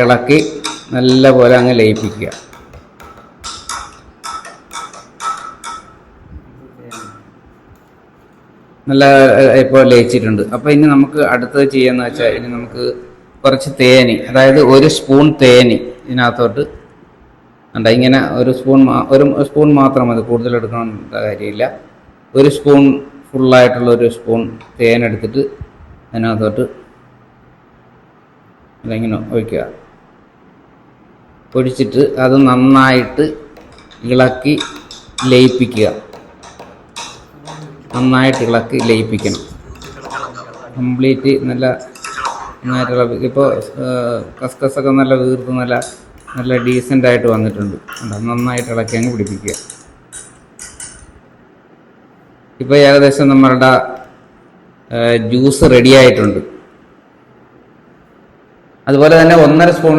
ഇളക്കി നല്ല പോലെ അങ്ങ് ലയിപ്പിക്കുക. നല്ല ഇപ്പോൾ ലയിച്ചിട്ടുണ്ട്. അപ്പോൾ ഇനി നമുക്ക് അടുത്തത് ചെയ്യാന്ന് വെച്ചാൽ ഇനി നമുക്ക് കുറച്ച് തേനി അതായത് ഒരു സ്പൂൺ തേനി ഇതിനകത്തോട്ട് ഉണ്ട് ഇങ്ങനെ ഒരു സ്പൂൺ ഒരു സ്പൂൺ മാത്രം മതി കൂടുതൽ എടുക്കണമെന്ന കാര്യമില്ല. ഒരു സ്പൂൺ ഫുള്ളായിട്ടുള്ള ഒരു സ്പൂൺ തേൻ എടുത്തിട്ട് അതിനകത്തോട്ട് ഇങ്ങനെ ഒഴിക്കുക? പൊടിച്ചിട്ട് അത് നന്നായിട്ട് ഇളക്കി ലയിപ്പിക്കുക. നന്നായിട്ട് ഇളക്കി ലയിപ്പിക്കണം. കംപ്ലീറ്റ് നല്ല നന്നായിട്ടുള്ള ഇപ്പോൾ കസ്കസൊക്കെ നല്ല വീർത്ത് നല്ല നല്ല ഡീസന്റ് ആയിട്ട് വന്നിട്ടുണ്ട്? നന്നായിട്ട് ഇളക്കി അങ്ങ് പിടിപ്പിക്കുക. ഇപ്പോൾ ഏകദേശം നമ്മളുടെ ജ്യൂസ് റെഡി ആയിട്ടുണ്ട്. അതുപോലെ തന്നെ ഒന്നര സ്പൂൺ